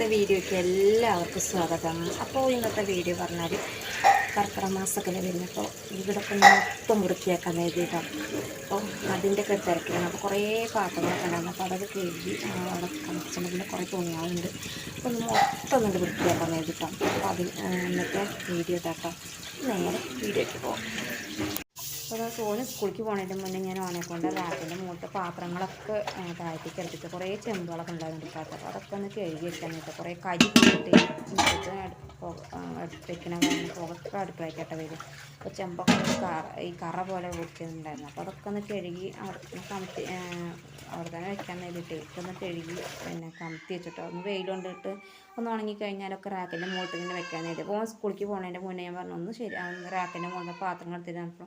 ഇന്നത്തെ വീഡിയോയ്ക്ക് എല്ലാവർക്കും സ്വാഗതം. അപ്പോൾ ഇന്നത്തെ വീഡിയോ പറഞ്ഞാൽ കർക്കിടക മാസത്തിൽ വരുന്നപ്പോൾ ഇവിടെ മൊത്തം വൃത്തിയാക്കാൻ വേണ്ടിയിട്ടാണ് അപ്പോൾ അതിന്റെ ഒക്കെ തിരക്കിലാണ്. അപ്പോൾ കുറേ പാത്രങ്ങളൊക്കെ ഉണ്ടായിരുന്നു അപ്പോൾ അതൊക്കെ കഴുകി അവിടെ കണിച്ചിട്ടുണ്ട് പിന്നെ കുറേ തോന്നിയാളുണ്ട് അപ്പോൾ മൊത്തം ഒന്ന് വൃത്തിയാക്കാൻ വേണ്ടിയിട്ടാണ്. അപ്പോൾ അതിൽ ഇന്നത്തെ വീഡിയോ ഇതാക്കാം. നേരെ വീഡിയോയ്ക്ക് പോകാം അപ്പോൾ സോന് സ്കൂളിലേക്ക് പോണതിന്റെ മുന്നേ ഞാൻ ഓനെ കൊണ്ട് റാക്കിന്റെ മുകളിലത്തെ പാത്രങ്ങളൊക്കെ താഴ്ത്തി കിടത്തിച്ച് കുറേ ചെമ്പുകളൊക്കെ ഉണ്ടായിരുന്നു എടുക്കാത്ത അപ്പോൾ അതൊക്കെ ഒന്ന് കഴുകി വെക്കാൻ കേട്ടോ. കുറേ കരി കൂട്ടി വെക്കണ കാരണം പുറത്ത് അടുക്കളയ്ക്കട്ട വരും. അപ്പോൾ ചെമ്പൊക്കെ കറ ഈ കറ പോലെ പൊടിച്ചിട്ടുണ്ടായിരുന്നു അപ്പോൾ അതൊക്കെ ഒന്ന് കഴുകി അവിടെ കമത്തി അവിടെ തന്നെ വെക്കാൻ വേണ്ടിയിട്ട് ഒന്ന് കഴുകി പിന്നെ കമത്തി വെച്ചിട്ടോ. ഒന്ന് വെയിൽ കൊണ്ടിട്ട് ഒന്ന് ഉണങ്ങി കഴിഞ്ഞാലൊക്കെ റാക്കിന്റെ മുകളിൽ തന്നെ വെക്കാൻ വേണ്ടി അപ്പോൾ സ്കൂളിലേക്ക് പോകുന്നതിന്റെ മുന്നേ ഞാൻ പറഞ്ഞു ഒന്ന് ശരി റാക്കിന്റെ മുകളിൽ പാത്രങ്ങൾ എടുത്തിട്ട്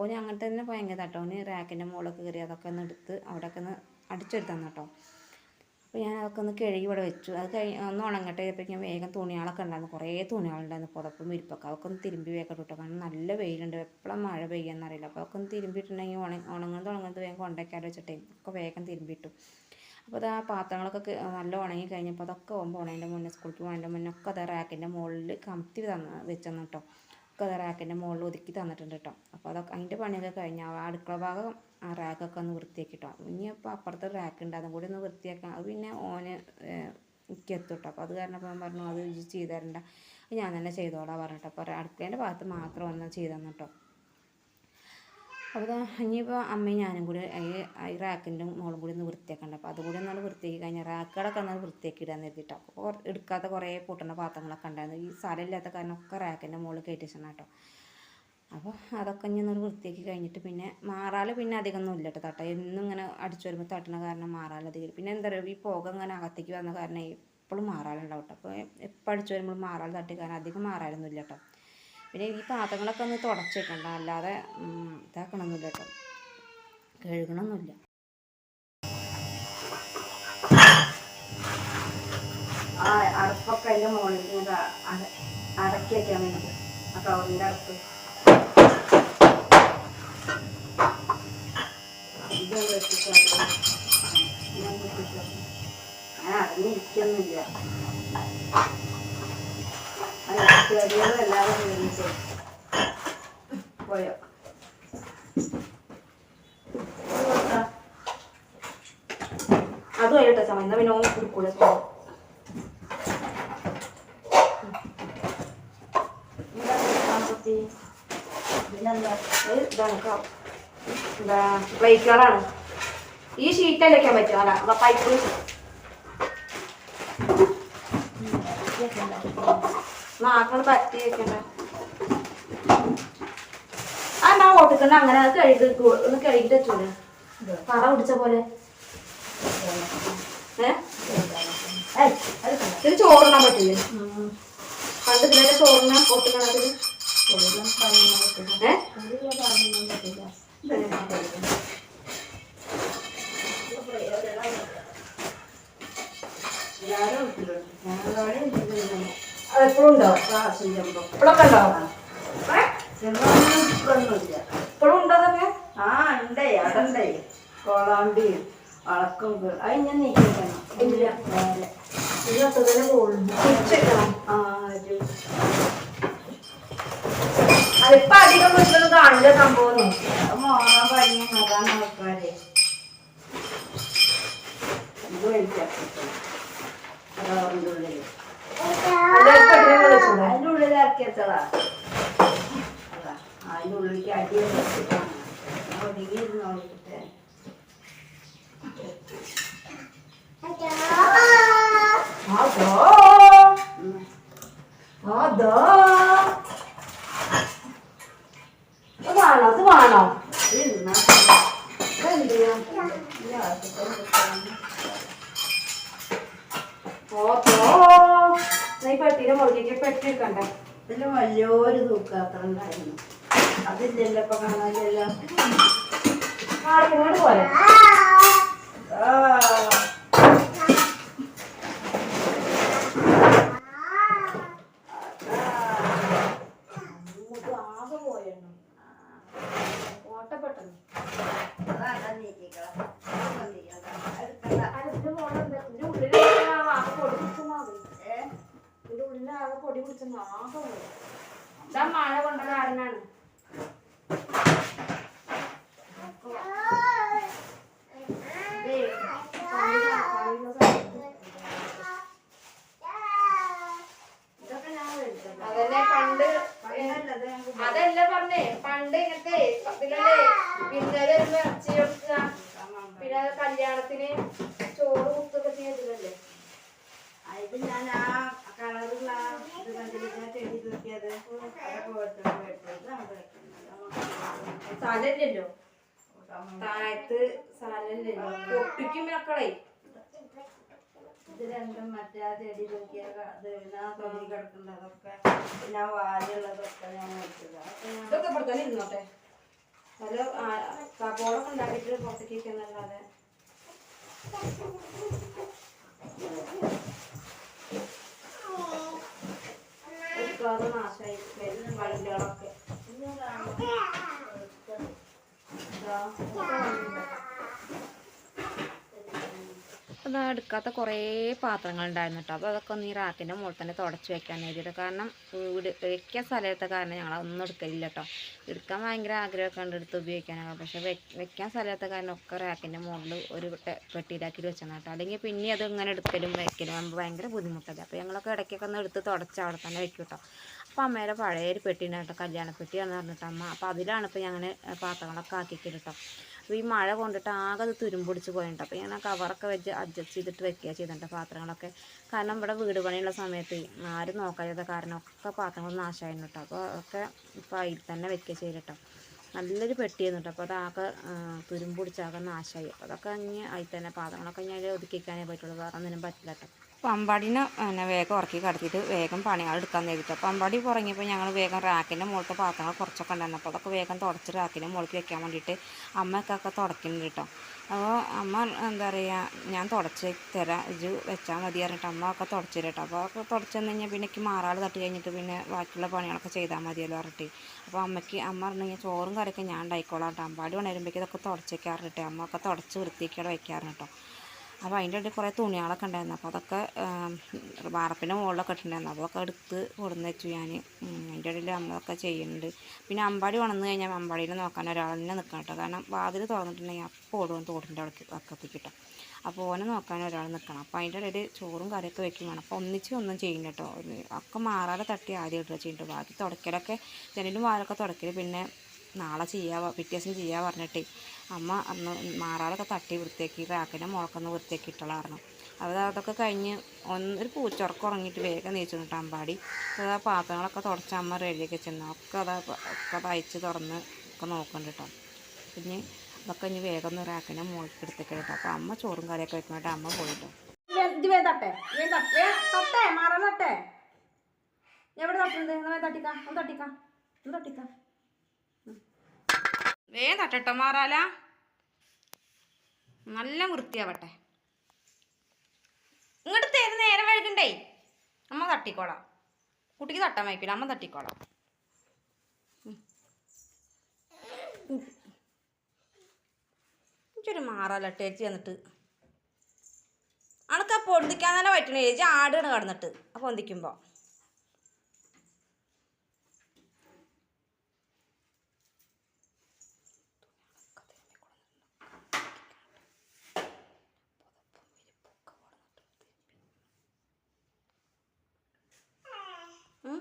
ഓന് അങ്ങനത്തെ തന്നെ ഭയങ്കര കേട്ടോ ഓന് റാക്കിന്റെ മുകളിലൊക്കെ കയറി അതൊക്കെ ഒന്ന് എടുത്ത് അവിടെയൊക്കെ ഒന്ന് അടിച്ചെടുത്താന്ന് കേട്ടോ. അപ്പോൾ ഞാൻ അതൊക്കെ ഒന്ന് കഴുകി ഇവിടെ വെച്ചു. അത് കഴിഞ്ഞ് ഒന്ന് ഉണങ്ങട്ടെ ഞാൻ വേഗം തുണികളൊക്കെ ഉണ്ടായിരുന്നു കുറേ തുണികളുണ്ടായിരുന്നു. പുതപ്പും വിരിപ്പൊക്കെ. അതൊക്കെ ഒന്ന് തിരുമ്പി വേഗം ഇട്ടോ കാരണം നല്ല വെയിലുണ്ട്. എപ്പോഴും മഴ പെയ്യാന്നറിയില്ല. അപ്പോൾ അതൊക്കെ ഒന്ന് തിരുമ്പിയിട്ടുണ്ടെങ്കിൽ ഉണ ഉണങ്ങുന്നത് ഉണങ്ങുന്നത് വേഗം കൊണ്ടേക്കാൻ വെച്ചിട്ടേ. ഒക്കെ വേഗം തിരുമ്പിയിട്ടു അപ്പോൾ അത് ആ പാത്രങ്ങളൊക്കെ നല്ല ഉണങ്ങി കഴിഞ്ഞപ്പോൾ അതൊക്കെ പോകുമ്പോൾ മുന്നേ സ്കൂളിലേക്ക് പോകുന്നതിന്റെ മുന്നേ ഒക്കെ അത് റാക്കിന്റെ മുകളിൽ കമത്തി തന്ന വെച്ചെന്ന് കേട്ടോ. ഒക്കെ റാക്കിന്റെ മുകളിൽ ഒതുക്കി തന്നിട്ടുണ്ട് കേട്ടോ. അപ്പോൾ അതൊക്കെ അതിന്റെ പണിയൊക്കെ കഴിഞ്ഞ് ആ അടുക്കള ഭാഗം ആ റാക്കൊക്കെ ഒന്ന് വൃത്തിയാക്കി കേട്ടോ ഇനി അപ്പുറത്ത് റാക്ക് ഉണ്ട്. അതും കൂടി ഒന്ന് വൃത്തിയാക്കാം. അത് പിന്നെ ഓന് എനിക്ക് കേട്ടോ. അപ്പോൾ അത് കാരണം അപ്പോൾ ഞാൻ പറഞ്ഞു അത് ചെയ്ത് തരണ്ട. ഞാൻ തന്നെ ചെയ്തോളാം പറഞ്ഞിട്ട്. അപ്പോൾ അടുക്കളേന്റെ ഭാഗത്ത് മാത്രം ഒന്ന് ചെയ്തു തന്നു കേട്ടോ. അപ്പോൾ ഇനിയിപ്പോൾ അമ്മയും ഞാനും കൂടി ഈ റാക്കിന്റെ മോളും കൂടി ഒന്ന് വൃത്തിയാക്കണ്ട. അപ്പോൾ അതുകൂടി ഒന്നാണ് വൃത്തിയാക്കി കഴിഞ്ഞാൽ റാക്കുകളൊക്കെ ഒന്ന് വൃത്തിയാക്കി ഇടാൻ നിർത്തിയിട്ടോ അപ്പോൾ എടുക്കാത്ത കുറേ പൊട്ടുന്ന പാത്രങ്ങളൊക്കെ ഉണ്ടായിരുന്നു. ഈ സ്ഥലമില്ലാത്ത കാരണം ഒക്കെ റാക്കിന്റെ മുകളിൽ കയറ്റി വെച്ചാണ് കേട്ടോ അപ്പോൾ അതൊക്കെ ഇനി ഒന്ന് വൃത്തിയാക്കി കഴിഞ്ഞിട്ട് പിന്നെ മാറാൽ പിന്നെ അധികം ഒന്നും ഇല്ല കേട്ടോ തട്ട എന്നും ഇങ്ങനെ അടിച്ചു വരുമ്പോൾ തട്ടണ കാരണം മാറാൽ അധികം പിന്നെ എന്താ പറയുക ഈ പുക ഇങ്ങനെ അകത്തേക്ക് വന്ന കാരണം എപ്പോഴും മാറാലുണ്ടാവും കേട്ടോ അപ്പോൾ എപ്പോൾ അടിച്ചു വരുമ്പോൾ മാറാൽ തട്ടി കാരണം അധികം മാറാലൊന്നും ഇല്ല കേട്ടോ പിന്നെ ഈ പാത്രങ്ങളൊക്കെ ഒന്ന് തുടച്ചിട്ടുണ്ട് അല്ലാതെ ഇതാക്കണമെന്നില്ല കേട്ടോ. കഴുകണമൊന്നുമില്ല ആ അടുപ്പൊക്കെ അതിന്റെ അടക്കി ആ കവറിന്റെ അടുപ്പ്. ഇതൊന്ന് എല്ലാവരും ഒരുമിച്ച് പോയോ അതും ആയിട്ടോ സമയം എന്നാ പിന്നെ ഓൻ കുടിക്കൂടെ പ്ലേറ്റുകളാണ് ഈ ഷീറ്റല്ലേ വെക്കാൻ പറ്റും അല്ല പൈപ്പ് നാക്കൾ പറ്റി വെക്കണ്ട ആ ഞാൻ ഓട്ടിക്കണ്ട അങ്ങനെ അത് കഴുകി ഒന്ന് കഴുകിട്ട് വെച്ചൂലെ പറ പിടിച്ച പോലെ. ഏ? ഏയ്, ഇത് ചോറിനാൻ പറ്റില്ലേ? പണ്ട് ഇതിനെ പൊട്ടിക്കണത് ഓട്ടിക്കണതിൽ ഏ? എപ്പോഴും ഉണ്ടാവും ഇപ്പോഴൊക്കെ ഉണ്ടാവും ഇപ്പോഴും ഉണ്ടോ അതൊക്കെ? ആ ഉണ്ടേ അതുണ്ടേ കോളാമ്പിയും വളക്കും അത് ഞാൻ നേരെ ഇതിനകത്ത് തന്നെ പോകുള്ളൂ തിരിച്ചെക്കണം ആ ഒരു അതിപ്പോ അധികം വീട്ടിലൊന്നും കാണില്ല സംഭവം മോറാൻ പണിയ അതാണ് ആൾക്കാരെ. ഇത് വലിക്കാം അതിന്റെ ഉള്ളിൽ അതിന്റെ ഉള്ളിലാക്കി വെച്ചതാ അതാ അതിന്റെ ഉള്ളിലേക്ക് അടി വെച്ചിട്ടാണ്. ഒതുങ്ങിയിരുന്ന് നോക്കിയിട്ട്. അതോ. അതോ. ഇത് വേണോ? ഇത് വേണോ? ഇത് ഇരുന്നാ ഇതെന്ത് ഈ ആവശ്യത്തിന് കിട്ടണം. ഓത്തോ നീ പെട്ടിയുടെ മുറുകേക്ക് പെട്ടി എടുക്കണ്ടേ ഇതിൽ വലിയൊരു തൂക്കാത്ര ഉണ്ടായിരുന്നു. അതില്ലല്ലോ ഇപ്പൊ പോലെ ഓട്ടപ്പെട്ടു അതാണ് നീക്കിക്കള. അതൊന്നും നീക്കണ്ട. എടുക്കണ്ട. അതിന്റെ മോളെ ഇതിന്റെ ഉള്ളിൽ ആകെ പൊടിച്ചു മാറി ഇതിന്റെ ആകെ പൊടി പിടിച്ച ആകെ. ഇതാ മഴ കൊണ്ട അതന്നെ പണ്ട് അതല്ല പറഞ്ഞേ പണ്ട് ഇങ്ങനത്തെ ഇതിലല്ലേ ഇറച്ചി കൊടുക്കുക പിന്നെ കല്യാണത്തിന് ചോറ് കുത്തൊക്കെ ചെയ്തില്ലല്ലേ ആ, ഞാൻ ആ കളറുള്ള ഇത് കണ്ടിട്ട് ചെടി തൂക്കിയത് അതൊക്കെ വെട്ടത് വെട്ടത് നമുക്ക് വെക്കുന്നത് സ്ഥലമില്ലല്ലോ താഴത്ത് സ്ഥലമില്ലല്ലോ പൊട്ടിക്കും മക്കളെ. ഇത് രണ്ടും മറ്റേ ആ ചെടി തൂക്കിയ ക- ഇത് പിന്നെ ആ. തൊലി കിടക്കുന്നത് അതൊക്കെ പിന്നെ വാലുള്ളതൊക്കെ ഞാൻ മേടിച്ചത്. അതൊക്കെ ഇതൊക്കെ ഇവിടെ തന്നെ ഇരുന്നോട്ടെ. നല്ല കബോർഡൊക്കെ ഉണ്ടാക്കിയിട്ട് പുറത്തേക്ക് വെക്കുന്നല്ലാതെ. ഒരുപാട് നാശമായി വരുന്ന വണ്ടികളൊക്കെ. അത് എടുക്കാത്ത കുറേ പാത്രങ്ങൾ ഉണ്ടായിരുന്നു കേട്ടോ അപ്പോൾ അതൊക്കെ ഒന്ന് ഈ റാക്കിന്റെ മുകളിൽ തന്നെ തുടച്ച് വെക്കാൻ വേണ്ടിയിട്ട് കാരണം വീട് വെക്കാൻ സ്ഥലത്തെ കാരണം ഞങ്ങളൊന്നും എടുക്കലില്ല കേട്ടോ എടുക്കാൻ ഭയങ്കര ആഗ്രഹമൊക്കെ ഉണ്ട് എടുത്ത് ഉപയോഗിക്കാനൊക്കെ. പക്ഷേ വെക്കാൻ സ്ഥലത്തെ കാരണം ഒക്കെ റാക്കിന്റെ മുകളിൽ ഒരു പെട്ടിയിലാക്കി വെച്ചാൽ കേട്ടോ അല്ലെങ്കിൽ പിന്നെ അത് ഇങ്ങനെ എടുക്കലും വെക്കലും നമുക്ക് ഭയങ്കര ബുദ്ധിമുട്ടല്ലേ. അപ്പോൾ ഞങ്ങളൊക്കെ ഇടയ്ക്കൊക്കെ ഒന്ന് എടുത്ത് തുടച്ച് അവിടെ തന്നെ വെക്കും കേട്ടോ അപ്പോൾ അമ്മയുടെ പഴയ ഒരു പെട്ടി എന്ന് കല്യാണപ്പെട്ടിയാണെന്ന് പറഞ്ഞിട്ട് അമ്മ. അപ്പോൾ അതിലാണ് ഇപ്പോൾ ഞങ്ങൾ പാത്രങ്ങളൊക്കെ ആക്കിക്കിട്ടോ കേട്ടോ അപ്പോൾ ഈ മഴ കൊണ്ടിട്ട് ആകെ അത് തുരുമ്പൊടിച്ച് പോയിട്ടുണ്ട് അപ്പോൾ ഞാൻ ആ കവറൊക്കെ വെച്ച് അഡ്ജസ്റ്റ് ചെയ്തിട്ട് വെക്കുക ചെയ്തിട്ടുണ്ട് പാത്രങ്ങളൊക്കെ. കാരണം ഇവിടെ വീട് പണിയുള്ള സമയത്ത് ആരും നോക്കാതെ കാരണം ഒക്കെ പാത്രങ്ങൾ നാശമായിരുന്നു കേട്ടോ അപ്പോൾ ഒക്കെ ഇപ്പോൾ അതിൽ തന്നെ വെക്കുക ചെയ്തിട്ടോ നല്ലൊരു പെട്ടിയായിരുന്നു കേട്ടോ അപ്പോൾ അതാകെ തുരുമ്പൊടിച്ചാകെ നാശമായി അപ്പോൾ അതൊക്കെ ഇനി അതിൽ തന്നെ പാത്രങ്ങളൊക്കെ ഞാൻ ഒതുക്കിക്കാനേ പറ്റുള്ളൂ. വേറെ ഒന്നിനും പറ്റില്ല കേട്ടോ അപ്പോൾ അമ്പാടിനെ പിന്നെ വേഗം ഉറക്കി കടത്തിയിട്ട് വേഗം പണികൾ എടുക്കാൻ നേരിട്ടു. പമ്പാടി പുറങ്ങിയപ്പോൾ ഞങ്ങൾ വേഗം റാക്കിന്റെ മുകളിലത്തെ പാത്രങ്ങൾ കുറച്ചൊക്കെ ഉണ്ടായിരുന്നു. അപ്പോൾ അതൊക്കെ വേഗം തുടച്ച് റാക്കിന്റെ മുകളിൽ വെക്കാൻ വേണ്ടിയിട്ട് അമ്മയ്ക്കൊക്കെ തുടക്കുന്നുണ്ട് കേട്ടോ. അപ്പോൾ അമ്മ എന്താ പറയുക ഞാൻ തുടച്ച് തരാം ഇത് വെച്ചാൽ മതി പറഞ്ഞിട്ട് അമ്മ ഒക്കെ തുടച്ച് തരാം കേട്ടോ. അപ്പോൾ ഒക്കെ തുടച്ച് തന്നു കഴിഞ്ഞാൽ പിന്നെ എനിക്ക് മാറാൾ തട്ടി കഴിഞ്ഞിട്ട് പിന്നെ ബാക്കിയുള്ള പണികളൊക്കെ ചെയ്താൽ മതിയല്ലോ പറഞ്ഞിട്ട്. അപ്പോൾ അമ്മയ്ക്ക് അമ്മ പറഞ്ഞു കഴിഞ്ഞാൽ ചോറും കറിയൊക്കെ ഞാൻ ഉണ്ടായിക്കോളാം കേട്ടോ. അമ്പാടി ഉണരുമ്പോഴേക്കും ഇതൊക്കെ തുടച്ച് വെക്കാറുണ്ട് അമ്മ ഒക്കെ തുടച്ച് വൃത്തിയൊക്കെ വയ്ക്കാറുണ്ട് കേട്ടോ. അപ്പോൾ അതിന്റെ ഇടയിൽ കുറേ തുണികളൊക്കെ ഉണ്ടായിരുന്നു. അപ്പോൾ അതൊക്കെ വാർപ്പിന്റെ മുകളിലൊക്കെ ഇട്ടിട്ടുണ്ടായിരുന്നു. അപ്പോൾ അതൊക്കെ എടുത്ത് കൊടുന്ന് വെച്ചു ഞാൻ അതിന്റെ ഇടയിൽ നമ്മളൊക്കെ ചെയ്യുന്നുണ്ട്. പിന്നെ അമ്പാടി ഉണന്ന് കഴിഞ്ഞാൽ അമ്പാടിയിൽ നോക്കാൻ ഒരാൾ തന്നെ നിൽക്കണം കേട്ടോ. കാരണം വാതിൽ തുറന്നിട്ടുണ്ടെങ്കിൽ അപ്പോൾ ഓടുവാൻ തോടിന്റെ അവിടെ വക്കത്തേക്ക് കിട്ടും അപ്പോൾ ഓനെ നോക്കാൻ ഒരാൾ നിൽക്കണം. അപ്പോൾ അതിന്റെ ഇടയിൽ ചോറും കറിയൊക്കെ വെക്കും വേണം. അപ്പോൾ ഒന്നിച്ച് ഒന്നും ചെയ്യില്ല കേട്ടോ. ഒക്കെ മാറാതെ തട്ടി ആദ്യം ഇടുക ചെയ്യുന്നുണ്ട് ബാക്കി തുടക്കലൊക്കെ ജനലും വാലൊക്കെ തുടക്കൽ പിന്നെ നാളെ ചെയ്യാ പിറ്റേ ദിവസം ചെയ്യാ പറഞ്ഞിട്ടേ അമ്മ അന്ന് മാറാതൊക്കെ തട്ടി വൃത്തിയാക്കി റാക്കിന്റെ മുളക്കൊന്ന് വൃത്തിയാക്കി ഇട്ടളായിരുന്നു അത് അതൊക്കെ കഴിഞ്ഞ് ഒന്ന് ഒരു പൂച്ചുറക്കം ഉറങ്ങിയിട്ട് വേഗം നീച്ചു നിന്നിട്ട് അമ്പാടി. അത് ആ പാത്രങ്ങളൊക്കെ തുടച്ച് അമ്മ റെഡിയാക്കി ചെന്നു ഒക്കെ അതാ ഒക്കെ തയ്ച്ച് തുറന്ന് ഒക്കെ നോക്കുന്നുണ്ട് കേട്ടോ. പിന്നെ അതൊക്കെ ഇനി വേഗം ഒന്ന് റാക്കിന്റെ മുകളിൽ എടുത്തേക്ക് കേട്ടോ. അപ്പോൾ അമ്മ ചോറും കറിയൊക്കെ വെക്കുന്നതായിട്ട് അമ്മ പോയിട്ടോ. ഇത് വേ തട്ടെ തട്ടേ തട്ടേ മാറ തട്ടേ. എവിടെ തട്ടുന്നത് തട്ടിക്കാം ഒന്ന് തട്ടിക്കാം ഒന്ന് തട്ടിക്കാം. വേഗം തട്ടട്ടോ മാറാല നല്ല വൃത്തിയാവട്ടെ. ഇങ്ങോട്ട് തരുന്ന നേരം വഴുകണ്ടേ അമ്മ തട്ടിക്കോളാം. കുട്ടിക്ക് തട്ടാൻ വയ്ക്കില്ല അമ്മ തട്ടിക്കോളാം. എനിക്കൊരു മാറാല ടേച്ചി എന്നിട്ട് അണക്ക് പൊന്തിക്കാൻ തന്നെ പറ്റണേ ചേച്ചി ആടാണ് കിടന്നിട്ട്. ആ പൊന്തിക്കുമ്പോൾ ഉം?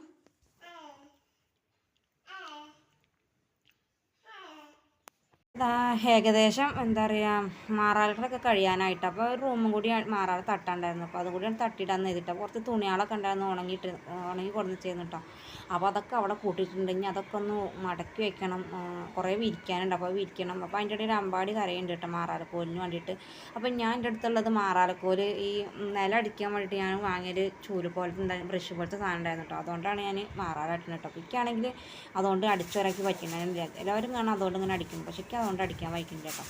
ഇതാ ഏകദേശം എന്താ പറയുക മാറാളുകളൊക്കെ കഴിയാനായിട്ട്. അപ്പോൾ ഒരു റൂമും കൂടി മാറാൾ തട്ടാണ്ടായിരുന്നു. അപ്പോൾ അതും കൂടി തട്ടിയിടാൻ ചെയ്തിട്ട് കുറച്ച് തുണികളൊക്കെ ഉണ്ടായിരുന്നു ഉണങ്ങിയിട്ട് ഉണങ്ങി കൊടുന്ന് ചെയ്യുന്നു കേട്ടോ അപ്പോൾ അതൊക്കെ അവിടെ കൂട്ടിയിട്ടുണ്ടെങ്കിൽ അതൊക്കെ ഒന്ന് മടക്കി വെക്കണം. കുറേ വിരിക്കാനുണ്ട്. അപ്പോൾ വിരിക്കണം. അപ്പോൾ അതിന്റെ ഇടയിൽ അമ്പാടി കരയുണ്ട് കേട്ടോ മാറാലക്കോലിന് വേണ്ടിയിട്ട്. അപ്പോൾ ഞാൻ എന്റെ അടുത്തുള്ളത് മാറാലക്കോൽ ഈ നില അടിക്കാൻ വേണ്ടിയിട്ട് ഞാൻ വാങ്ങിയൊരു ചൂൽ പോലത്തെ ഉണ്ടായിരുന്നു ബ്രഷ് പോലത്തെ സാധനം ഉണ്ടായിരുന്നു കേട്ടോ അതുകൊണ്ടാണ് ഞാൻ മാറാലാട്ടുന്നത് കേട്ടോ അപ്പോൾ അതുകൊണ്ട് അടിച്ചുവരാക്കി പറ്റുന്നില്ല എല്ലാവരും കാണാൻ അതുകൊണ്ട് ഇങ്ങനെ അടിക്കും പക്ഷേ അതുകൊണ്ട് അടിക്കാൻ വയ്ക്കുന്നില്ല കേട്ടോ.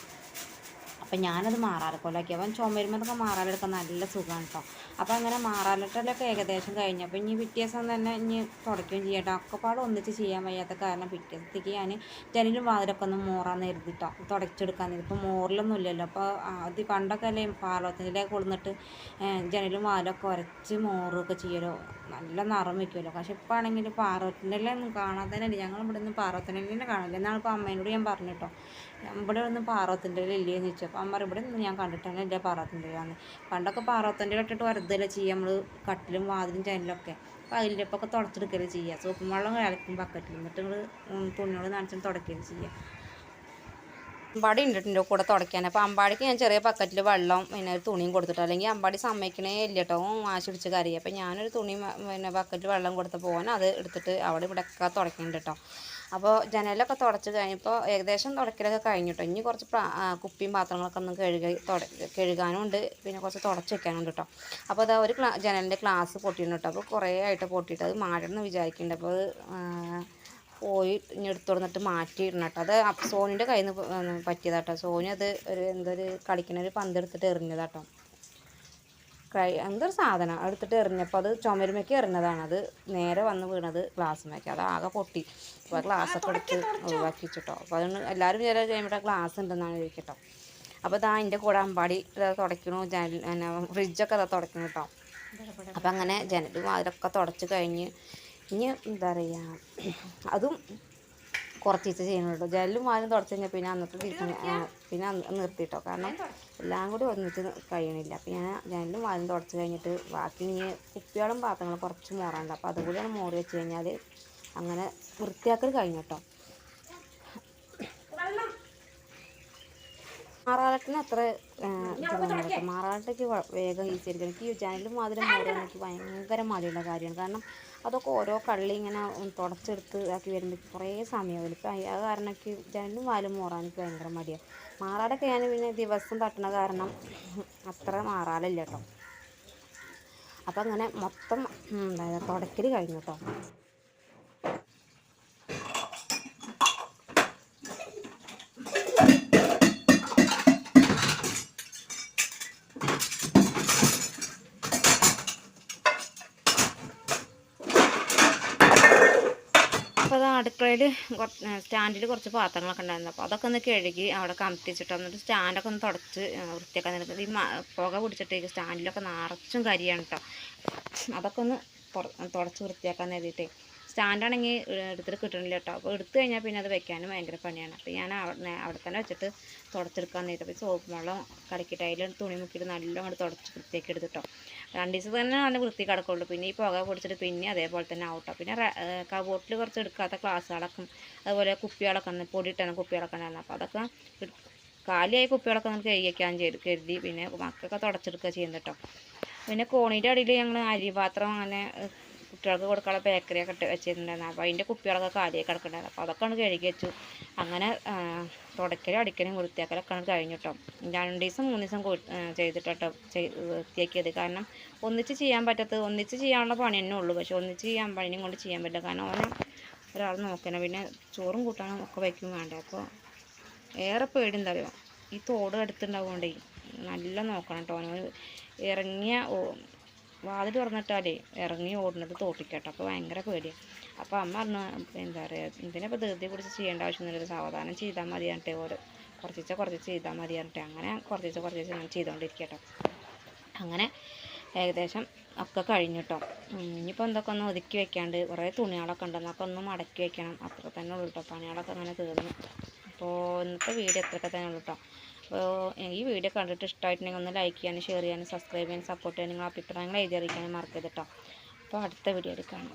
അപ്പം ഞാനത് മാറാലക്കോലാക്കി അവൻ ചുമരുമൊക്കെ മാറാലെടുക്കാൻ നല്ല സുഖമാണ് കേട്ടോ. അപ്പോൾ അങ്ങനെ മാറാലിട്ടലൊക്കെ ഏകദേശം കഴിഞ്ഞു. അപ്പോൾ ഇനി പിറ്റേ ദിവസം തന്നെ ഇനി തുടയ്ക്കുകയും ചെയ്യട്ടോ ഒക്കെപ്പാട് ഒന്നിച്ച് ചെയ്യാൻ വയ്യാത്ത കാരണം പിറ്റേ ദിവസത്തേക്ക് ഞാൻ ജനലും വാതിലൊക്കെ ഒന്ന് മോറാന്ന് കരുതിട്ടോ തുടച്ചെടുക്കാൻ ഇപ്പോൾ മോറിലൊന്നും ഇല്ലല്ലോ. അപ്പോൾ അത് പണ്ടൊക്കെ അല്ലേ പാർവത്തിലേക്ക് കൊടുന്നിട്ട് ജനലും വാതിലൊക്കെ ഉരച്ച് മോറുമൊക്കെ ചെയ്യലോ. നല്ല നിറം വയ്ക്കുമല്ലോ പക്ഷെ ഇപ്പോൾ ആണെങ്കിൽ ഒന്നും കാണാതെ തന്നെ ഞങ്ങൾ ഇവിടെ നിന്ന് പാർവത്തിന്റെ തന്നെ കാണില്ല എന്നാളിപ്പോൾ അമ്മേനോട് ഞാൻ പറഞ്ഞു കേട്ടോ ഇവിടെ ഒന്നും പാർവത്തിന്റെ ഇല്ലേന്ന് ചോദിച്ചു. അപ്പോൾ അമ്മ ഇവിടെ നിന്ന് ഞാൻ കണ്ടിട്ടാണ് ഇല്ല പാർവത്തിന്റെ പണ്ടൊക്കെ പാർവത്തിന്റെ ഇട്ടിട്ട് വറുതല്ലേ ചെയ്യുക. നമ്മൾ കട്ടിലും വാതിലും ജനലൊക്കെ അപ്പോൾ അതിന്റെ ഒപ്പം ഒക്കെ തുടച്ചെടുക്കൽ ചെയ്യുക. സോപ്പും വെള്ളം കലക്കും ബക്കറ്റിൽ എന്നിട്ട് നമ്മൾ തുണിയോട് നനച്ചിട്ട് തുടക്കുകയും ചെയ്യുക അമ്പാടി ഉണ്ടിട്ടുണ്ട് കൂടെ തുടയ്ക്കാൻ അപ്പോൾ അമ്പാടിക്ക് ഞാൻ ചെറിയ ബക്കറ്റിൽ വെള്ളം പിന്നെ ഒരു തുണിയും കൊടുത്തിട്ട്. അല്ലെങ്കിൽ അമ്പാടി സമ്മതിക്കണേ ഇല്ല കേട്ടോ വാശി പിടിച്ച് കറിയും അപ്പോൾ ഞാനൊരു തുണി പിന്നെ ബക്കറ്റിൽ വെള്ളം കൊടുത്തപ്പോൾ പോകാൻ അത് എടുത്തിട്ട് അവിടെ ഇവിടെ ഒക്കെ കേട്ടോ അപ്പോൾ ജനലൊക്കെ തുടച്ച് കഴിഞ്ഞപ്പോൾ ഏകദേശം തുടക്കലൊക്കെ കഴിഞ്ഞിട്ടോ. ഇനി കുറച്ച് കുപ്പിയും പാത്രങ്ങളൊക്കെ ഒന്ന് കഴുകി തുട കഴുകാനും ഉണ്ട് പിന്നെ കുറച്ച് തുടച്ച് വെക്കാനുണ്ട് കേട്ടോ അപ്പോൾ അതാ ഒരു ക്ലാ ജനലിന്റെ ഗ്ലാസ് പൊട്ടിയിട്ടുണ്ട് കേട്ടോ അപ്പോൾ കുറേ ആയിട്ട് പൊട്ടിയിട്ട് അത് മാറണമെന്ന് വിചാരിക്കുന്നുണ്ട് അപ്പോൾ അത് പോയി ഇനി എടുത്തു കൊടുത്തിട്ട് മാറ്റി ഇടണം കേട്ടോ അത് സോനിന്റെ കയ്യിൽ നിന്ന് പറ്റിയതാട്ടോ സോനി അത് ഒരു എന്തൊരു കളിക്കണൊരു ഒരു പന്ത് എടുത്തിട്ട് എറിഞ്ഞതാട്ടോ കൈ എന്തൊരു സാധനം എടുത്തിട്ട് എറിഞ്ഞപ്പോൾ അത് ചുമരുമയ്ക്ക് എറിഞ്ഞതാണ്. അത് നേരെ വന്ന് വീണത് ഗ്ലാസ്സുമേക്ക്. അത് ആകെ പൊട്ടി. അപ്പോൾ ഗ്ലാസ് ഒക്കെ എടുത്ത് ഒഴിവാക്കി വെച്ചിട്ടോ അപ്പോൾ അതുകൊണ്ട് എല്ലാവരും ചില കഴിയുമ്പോൾ ഗ്ലാസ് ഉണ്ടെന്നാണ് ചോദിക്കട്ടോ. അപ്പോൾ ഇതാ എന്റെ കൂടെ അമ്പാടി തുടയ്ക്കണു ജനൽ പിന്നെ ഫ്രിഡ്ജൊക്കെ ഇതാ തുടയ്ക്കണം കേട്ടോ അപ്പം അങ്ങനെ ജനലും അതിലൊക്കെ തുടച്ച് കഴിഞ്ഞ് ഇനി എന്താ പറയുക അതും കുറച്ചിട്ട് ദിവസം ചെയ്യണം കേട്ടോ ജനലും വാതിലും തുടച്ച് കഴിഞ്ഞാൽ പിന്നെ അന്നത്തെ ദിവസം പിന്നെ അന്ന് നിർത്തിട്ടോ. കാരണം എല്ലാം കൂടി ഒന്നിച്ച് കഴിയണില്ല. അപ്പം ഞാൻ ജനലും വാലും തുടച്ച് കഴിഞ്ഞിട്ട് ബാക്കി ഇനി കുപ്പികളും പാത്രങ്ങളും കുറച്ച് മോറാണ്ട് അപ്പോൾ അതുകൂടിയാണ് മോറി വെച്ച് കഴിഞ്ഞാൽ അങ്ങനെ വൃത്തിയാക്കൽ കഴിഞ്ഞു കേട്ടോ മാറാളട്ടിന് അത്ര ഇതൊന്നും വേഗം ഈസി ആയിരിക്കും എനിക്ക് ഈ ചാനലും മാതിരി മോറാൻ എനിക്ക് ഭയങ്കര മടിയുള്ള കാര്യമാണ്. കാരണം അതൊക്കെ ഓരോ കള്ളി ഇങ്ങനെ തുടച്ചെടുത്ത് ഇതാക്കി വരുമ്പോൾ കുറേ സമയമാവില്ല ഇപ്പം അത് കാരണം എനിക്ക് രണ്ടും വാലും മോറാൻ എനിക്ക് ഭയങ്കര മടിയാണ് മാറാടൊക്കെ ഞാൻ പിന്നെ ദിവസം തട്ടണ കാരണം അത്ര മാറാലില്ല കേട്ടോ. അപ്പം അങ്ങനെ മൊത്തം തുടയ്ക്കൽ കഴിഞ്ഞു കേട്ടോ. അടുക്കളയിൽ സ്റ്റാൻഡിൽ കുറച്ച് പാത്രങ്ങളൊക്കെ ഉണ്ടായിരുന്നു. അപ്പോൾ അതൊക്കെ ഒന്ന് കഴുകി അവിടെ കമത്തിച്ചിട്ട് എന്നിട്ട് സ്റ്റാൻഡൊക്കെ ഒന്ന് തുടച്ച് വൃത്തിയാക്കാൻ നിൽക്കുന്നത് ഈ പുക പിടിച്ചിട്ട് ഈ സ്റ്റാൻഡിലൊക്കെ നിറച്ചും കരിയാണ് കേട്ടോ അതൊക്കെ ഒന്ന് തുടച്ച് വൃത്തിയാക്കാൻ എഴുതിയിട്ടേ സ്റ്റാൻഡാണെങ്കിൽ എടുത്തിട്ട് കിട്ടണില്ല കേട്ടോ അപ്പോൾ എടുത്തു കഴിഞ്ഞാൽ പിന്നെ അത് വെക്കാനും ഭയങ്കര പണിയാണ്. അപ്പോൾ ഞാൻ അവിടെ അവിടെ തന്നെ വെച്ചിട്ട് തുടച്ചെടുക്കാൻ നേരിട്ട് അപ്പോൾ സോപ്പ് വെള്ളം കലക്കിയിട്ട് അതിൽ തുണി മുക്കിയിട്ട് നല്ലോണം അങ്ങോട്ട് തുടച്ച് വൃത്തിയാക്കി എടുത്തിട്ടോ രണ്ട് ദിവസം തന്നെ നല്ല വൃത്തി കിടക്കുള്ളൂ. പിന്നെ ഈ പുക പൊടിച്ചിട്ട് പിന്നെ അതേപോലെ തന്നെ ആവട്ടോ പിന്നെ കബോട്ടിൽ കുറച്ച് എടുക്കാത്ത ഗ്ലാസ്സുകളൊക്കെ അതുപോലെ കുപ്പികളൊക്കെ പൊടിയിട്ടാണ് കുപ്പികളൊക്കെ ഉണ്ടായിരുന്നു. അപ്പോൾ അതൊക്കെ കാലിയായി കാലിയായ കുപ്പികളൊക്കെ നമുക്ക് കഴുകി വയ്ക്കാൻ ചെയ്ത് കരുതി പിന്നെ മക്കൊക്കെ തുടച്ചെടുക്കുക ചെയ്യുന്നത് കേട്ടോ പിന്നെ കോണീന്റെ അടിയിൽ ഞങ്ങൾ അരിപാത്രം അങ്ങനെ കുട്ടികൾക്ക് കൊടുക്കാനുള്ള ബേക്കറിയൊക്കെ ഇട്ട് വെച്ചിട്ടുണ്ടായിരുന്നു. അപ്പോൾ അതിന്റെ കുപ്പികളൊക്കെ കാലിയായി കിടക്കുന്നുണ്ടായിരുന്നു. അപ്പോൾ അതൊക്കെ ആണ് കഴുകി വെച്ചു. അങ്ങനെ തുടക്കലും അടിക്കലും വൃത്തിയാക്കലൊക്കെ ആണ് കഴിഞ്ഞു കേട്ടോ രണ്ട് ദിവസം മൂന്ന് ദിവസം ചെയ്തിട്ടോ വൃത്തിയാക്കിയത്. കാരണം ഒന്നിച്ച് ചെയ്യാൻ പറ്റാത്തത് ഒന്നിച്ച് ചെയ്യാനുള്ള പണി തന്നെ ഉള്ളൂ. പക്ഷേ ഒന്നിച്ച് ചെയ്യാൻ പണിയും കൊണ്ട് ചെയ്യാൻ പറ്റില്ല. കാരണം ഓനെ ഒരാൾ നോക്കണം. പിന്നെ ചോറും കൂട്ടാനും ഒക്കെ വയ്ക്കും വേണ്ടേ. അപ്പോൾ ഏറെ പേടി ഈ തോട് അടുത്തുണ്ടാവുകൊണ്ടേ നല്ല നോക്കണം കേട്ടോ ഓന് ഇറങ്ങിയ വാതിൽ തുറന്നിട്ടാലേ ഇറങ്ങി ഓടുന്നത് തോട്ടിക്കട്ടോ അപ്പോൾ ഭയങ്കര പേടിയാണ് അപ്പോൾ അമ്മ പറഞ്ഞു എന്താ പറയുക ഇതിനിപ്പോൾ ധൃതി പിടിച്ച് ചെയ്യേണ്ട ആവശ്യമൊന്നുമില്ല സാവധാനം ചെയ്താൽ മതി പറഞ്ഞിട്ട് ഓരോ കുറച്ചിച്ച കുറച്ച് ചെയ്താൽ മതി പറഞ്ഞിട്ട് അങ്ങനെ കുറച്ചിച്ച കുറച്ചിച്ച് ഞാൻ ചെയ്തുകൊണ്ടിരിക്കട്ടോ അങ്ങനെ ഏകദേശം ഒക്കെ കഴിഞ്ഞു കേട്ടോ ഇനിയിപ്പോൾ എന്തൊക്കെ ഒന്ന് ഒതുക്കി വെക്കാണ്ട് കുറേ തുണികളൊക്കെ ഉണ്ട് എന്നൊക്കെ ഒന്ന് മടക്കി വെക്കണം. അത്ര തന്നെ ഉള്ളൂ കേട്ടോ പണികളൊക്കെ അങ്ങനെ തീർന്നു. അപ്പോൾ ഇന്നത്തെ വീഡിയോ എത്രയൊക്കെ തന്നെ ഉള്ളൂ കേട്ടോ അപ്പോൾ ഈ വീഡിയോ കണ്ടിട്ട് ഇഷ്ടമായിട്ടുണ്ടെങ്കിൽ ഒന്ന് ലൈക്ക് ചെയ്യാനും ഷെയർ ചെയ്യാനും സബ്സ്ക്രൈബ് ചെയ്യാനും സപ്പോർട്ട് ചെയ്യാനും നിങ്ങളുടെ അഭിപ്രായങ്ങൾ എഴുതി അറിയിക്കാനും മറക്കരുത് കേട്ടോ അപ്പോൾ അടുത്ത വീഡിയോയിൽ കാണാം.